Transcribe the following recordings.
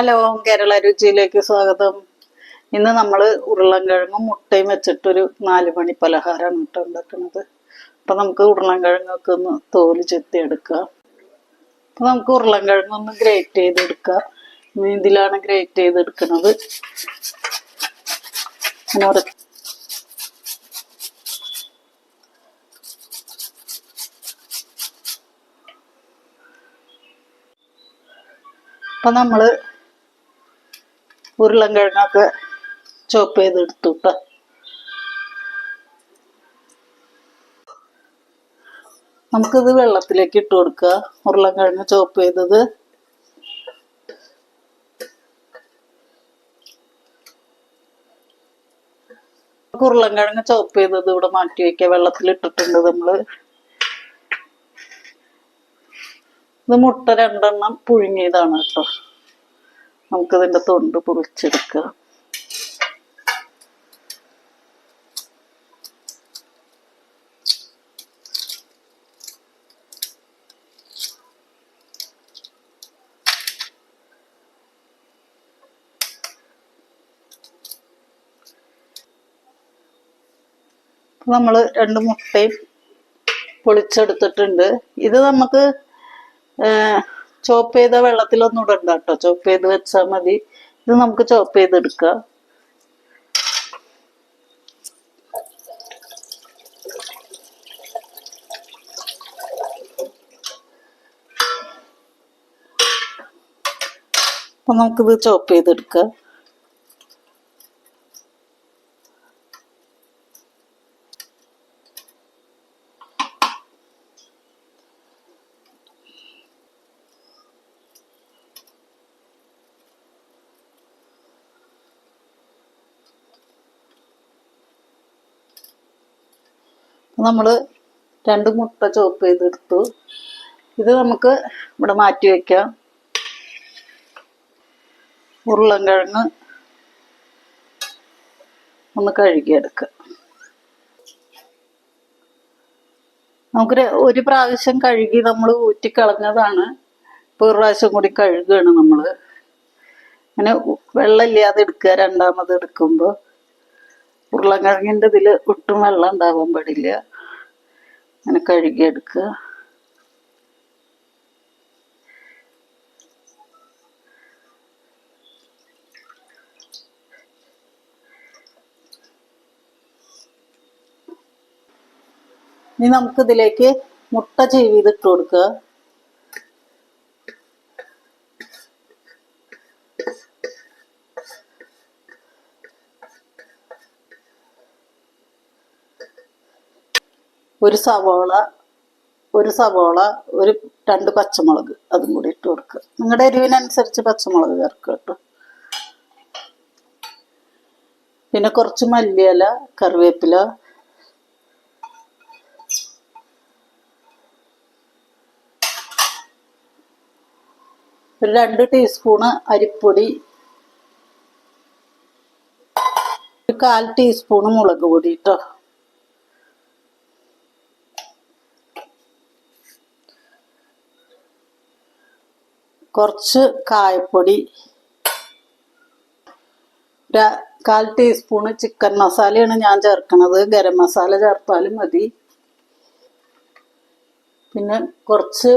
Hello Kerala രുചിയിലേക്ക് സ്വാഗതം. ഇന്ന് നമ്മൾ ഉരുളൻകിഴങ്ങും മുട്ടയും വെച്ചിട്ടൊരു നാല് മണി പലഹാരമാണ് കേട്ടോ ഉണ്ടാക്കുന്നത്. അപ്പം നമുക്ക് ഉരുളൻകിഴങ്ങൊക്കെ ഒന്ന് തോൽ ചെത്തി എടുക്കുക അപ്പൊ നമുക്ക് ഉരുളൻകിഴങ്ങൊന്ന് ഗ്രേറ്റ് ചെയ്തെടുക്കുക ഇതിലാണ് ഗ്രേറ്റ് ചെയ്തെടുക്കുന്നത്. അങ്ങനെ ഒരു അപ്പൊ നമ്മൾ ഉരുളൻകിഴങ്ങൊക്കെ ചോപ്പ് ചെയ്തെടുത്തു കേട്ടോ നമുക്കിത് വെള്ളത്തിലേക്ക് ഇട്ട് കൊടുക്കുക. ഉരുളൻകിഴങ്ങ് ചോപ്പ് ചെയ്തത്. ഉരുളൻകിഴങ്ങ് ചോപ്പ് ചെയ്തത് ഇവിടെ മാറ്റി വെക്കുക വെള്ളത്തിൽ ഇട്ടിട്ടുണ്ട് നമ്മൾ. ഇത് മുട്ട രണ്ടെണ്ണം പുഴുങ്ങിയതാണ് കേട്ടോ നമുക്കിതിന്റെ തൊണ്ട് പൊളിച്ചെടുക്കുക നമ്മൾ രണ്ട് മുട്ടയും പൊളിച്ചെടുത്തിട്ടുണ്ട്. ഇത് നമുക്ക് ചോപ്പ് ചെയ്ത വെള്ളത്തിലൊന്നും ഇടണ്ട കേട്ടോ ചോപ്പ് ചെയ്ത് വെച്ചാൽ മതി. ഇത് നമുക്ക് ചോപ്പ് ചെയ്തെടുക്കാം. അപ്പൊ നമുക്കിത് ചോപ്പ് ചെയ്തെടുക്കാം. നമ്മൾ രണ്ട് മുട്ട ചോപ്പ് ചെയ്തെടുത്തു. ഇത് നമുക്ക് ഇവിടെ മാറ്റി വയ്ക്കാം ഉരുളൻകിഴങ്ങ് ഒന്ന് കഴുകിയെടുക്കാം. നമുക്ക് ഒരു പ്രാവശ്യം കഴുകി നമ്മൾ ഊറ്റിക്കളഞ്ഞതാണ്. ഇപ്പോൾ ഒരു പ്രാവശ്യം കൂടി കഴുകുകയാണ് നമ്മൾ അങ്ങനെ വെള്ളമില്ലാതെ എടുക്കുക രണ്ടാമത് എടുക്കുമ്പോൾ ഉരുളൻകിഴങ്ങിന്റെ ഇതിൽ ഒട്ടും വെള്ളം ഉണ്ടാവാൻ പാടില്ല. അങ്ങനെ കഴുകിയെടുക്കുക. ഇനി നമുക്ക് ഇതിലേക്ക് മുട്ട ഇട്ട് കൊടുക്കുക. ഒരു സവോള ഒരു സവോള ഒരു രണ്ട് പച്ചമുളക് അതും കൂടി ഇട്ട് കൊടുക്കുക നിങ്ങളുടെ എരിവിനനുസരിച്ച് പച്ചമുളക് ചേർക്കുക കേട്ടോ. പിന്നെ കുറച്ച് മല്ലിയില കറിവേപ്പില ഒരു രണ്ട് ടീസ്പൂണ് അരിപ്പൊടി ഒരു കാൽ ടീസ്പൂണ് മുളക് പൊടി കേട്ടോ. കുറച്ച് കായപ്പൊടി കാൽ ടീസ്പൂണ് ചിക്കൻ മസാലയാണ് ഞാൻ ചേർക്കണത്. ഗരം മസാല ചേർത്താലും മതി. പിന്നെ കുറച്ച്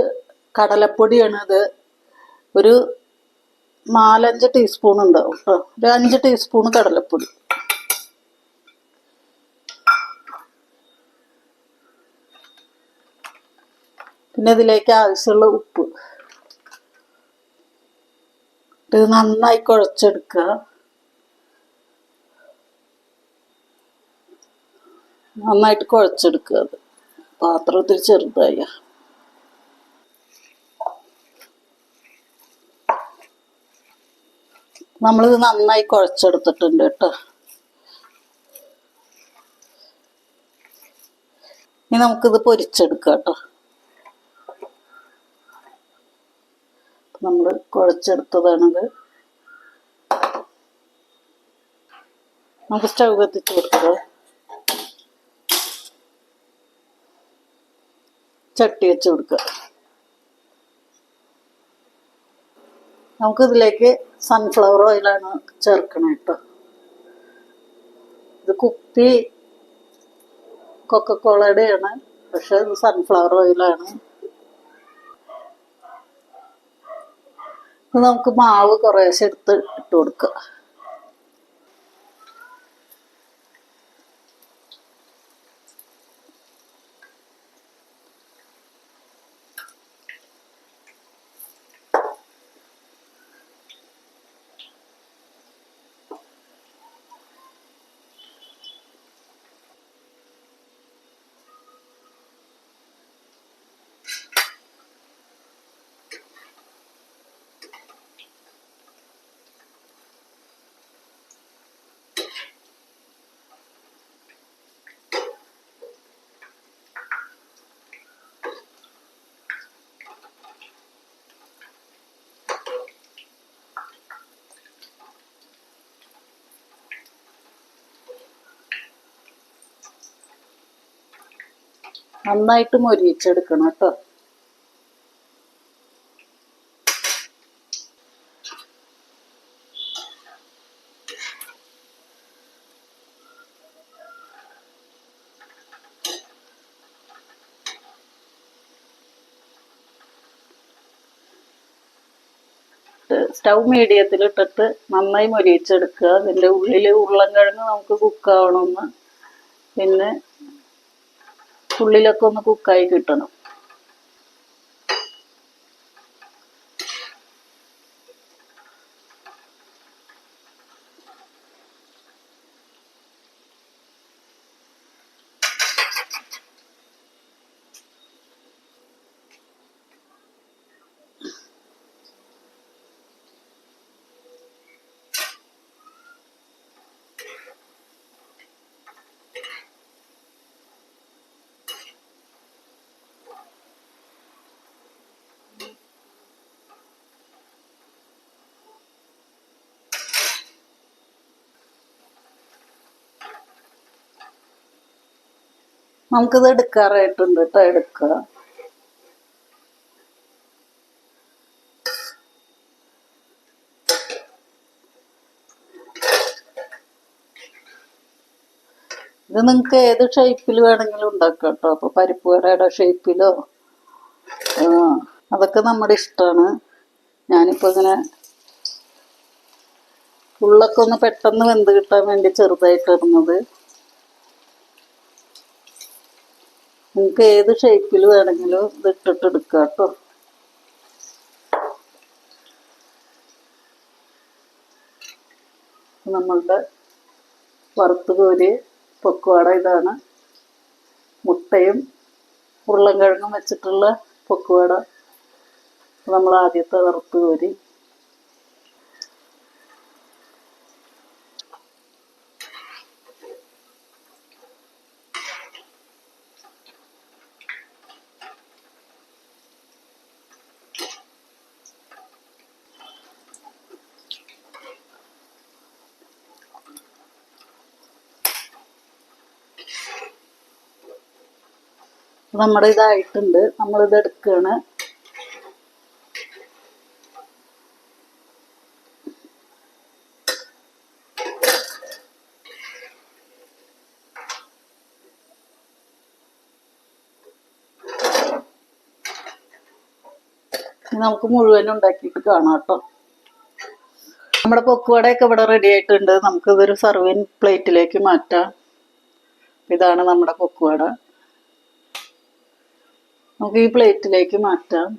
കടലപ്പൊടിയാണ് ഇത്. ഒരു നാലഞ്ച് ടീസ്പൂൺ ഉണ്ടാവും കേട്ടോ ഒരു അഞ്ച് ടീസ്പൂൺ കടലപ്പൊടി. പിന്നെ ഇതിലേക്ക് ആവശ്യമുള്ള ഉപ്പ്. ഇത് നന്നായി കുഴച്ചെടുക്കുക. നന്നായിട്ട് കുഴച്ചെടുക്കുക അത്. പാത്രത്തിൽ ചെറുതായ. നമ്മളിത് നന്നായി കുഴച്ചെടുത്തിട്ടുണ്ട് കേട്ടോ. ഇനി നമുക്കിത് പൊരിച്ചെടുക്കാം കേട്ടോ. നമ്മൾ കുഴച്ചെടുത്തതാണിത്. നമുക്ക് സ്റ്റൗ കത്തിച്ച് കൊടുക്കുക ചട്ടി വെച്ച് കൊടുക്കുക നമുക്കിതിലേക്ക് സൺഫ്ലവർ ഓയിലാണ് ചേർക്കണം കേട്ടോ ഇത് കുപ്പി കൊക്കക്കോളയുടെയാണ് പക്ഷെ ഇത് സൺഫ്ലവർ ഓയിലാണ് നമുക്ക് മാവ് കുറേശ്ശെ എടുത്ത് ഇട്ട് കൊടുക്കുക നന്നായിട്ട് മൊരിയിച്ചെടുക്കണം കേട്ടോ. സ്റ്റൗ മീഡിയത്തിൽ ഇട്ടിട്ട് നന്നായി മൊരിയിച്ചെടുക്കുക. അതിന്റെ ഉള്ളിൽ ഉരുളൻ കിഴങ്ങ് നമുക്ക് കുക്കാവണമെന്ന് പിന്നെ ഉള്ളിലൊക്കെ ഒന്ന് കുക്കായി കിട്ടണം. നമുക്കിത് എടുക്കാറായിട്ടുണ്ട് കേട്ടോ എടുക്കുക. ഇത് നിങ്ങൾക്ക് ഏത് ഷേപ്പിൽ വേണമെങ്കിലും ഉണ്ടാക്കാം കേട്ടോ അപ്പൊ പരിപ്പ് വരയുടെ ഷേപ്പിലോ അതൊക്കെ നമ്മുടെ ഇഷ്ടമാണ് ഞാനിപ്പോ ഇങ്ങനെ ഉള്ളൊക്കെ ഒന്ന് പെട്ടെന്ന് വെന്ത് കിട്ടാൻ വേണ്ടി ചെറുതായിട്ട് ഇടുന്നത്. നിങ്ങൾക്ക് ഏത് ഷേപ്പിൽ വേണമെങ്കിലും ഇത് ഇട്ടിട്ട് എടുക്കാം കേട്ടോ നമ്മളുടെ വറുത്ത് കോരി പൊക്കുവാട ഇതാണ്. മുട്ടയും ഉരുളൻകിഴങ്ങും വെച്ചിട്ടുള്ള പൊക്കുവാട. നമ്മൾ ആദ്യത്തെ വറുത്ത് കോരി നമ്മുടെ ഇതായിട്ടുണ്ട് നമ്മളിത് എടുക്കുകയാണ് നമുക്ക് മുഴുവൻ ഉണ്ടാക്കിയിട്ട് കാണാം കേട്ടോ. നമ്മുടെ പൊക്കുവടയൊക്കെ ഇവിടെ റെഡി ആയിട്ടുണ്ട്. നമുക്കിതൊരു സർവീൻ പ്ലേറ്റിലേക്ക് മാറ്റാം. ഇതാണ് നമ്മുടെ പൊക്കുവട നമുക്ക് ഈ പ്ലേറ്റിലേക്ക് മാറ്റാം.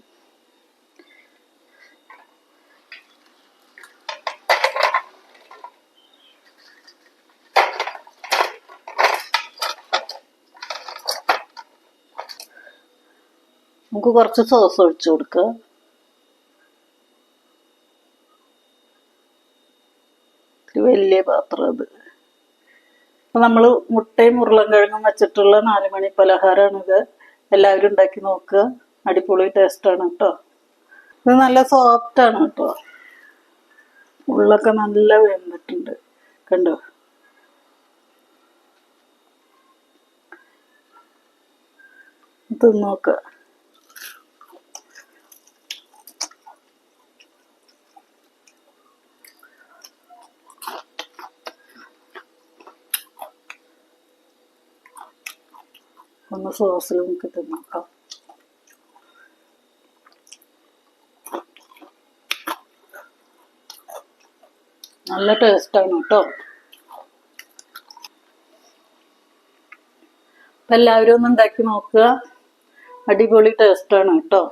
നമുക്ക് കുറച്ച് സോസ് ഒഴിച്ചു കൊടുക്കുക വലിയ പാത്രം അത്. നമ്മൾ മുട്ടയും ഉരുളൻകിഴങ്ങും വെച്ചിട്ടുള്ള നാലുമണി പലഹാരമാണിത് എല്ലാവരും ഉണ്ടാക്കി നോക്കുക അടിപൊളി ടേസ്റ്റ് ആണ് കേട്ടോ ഇത് നല്ല സോഫ്റ്റ് ആണ് കേട്ടോ ഉള്ളൊക്കെ നല്ല വെന്തിട്ടുണ്ട്. കണ്ടോ? തിന്നോക്ക ഒന്ന് സോസിൽ നമുക്ക് തിന്നാക്കാം നല്ല ടേസ്റ്റാണ് കേട്ടോ അപ്പം എല്ലാവരും ഒന്ന് ഉണ്ടാക്കി നോക്കുക. അടിപൊളി ടേസ്റ്റാണ് കേട്ടോ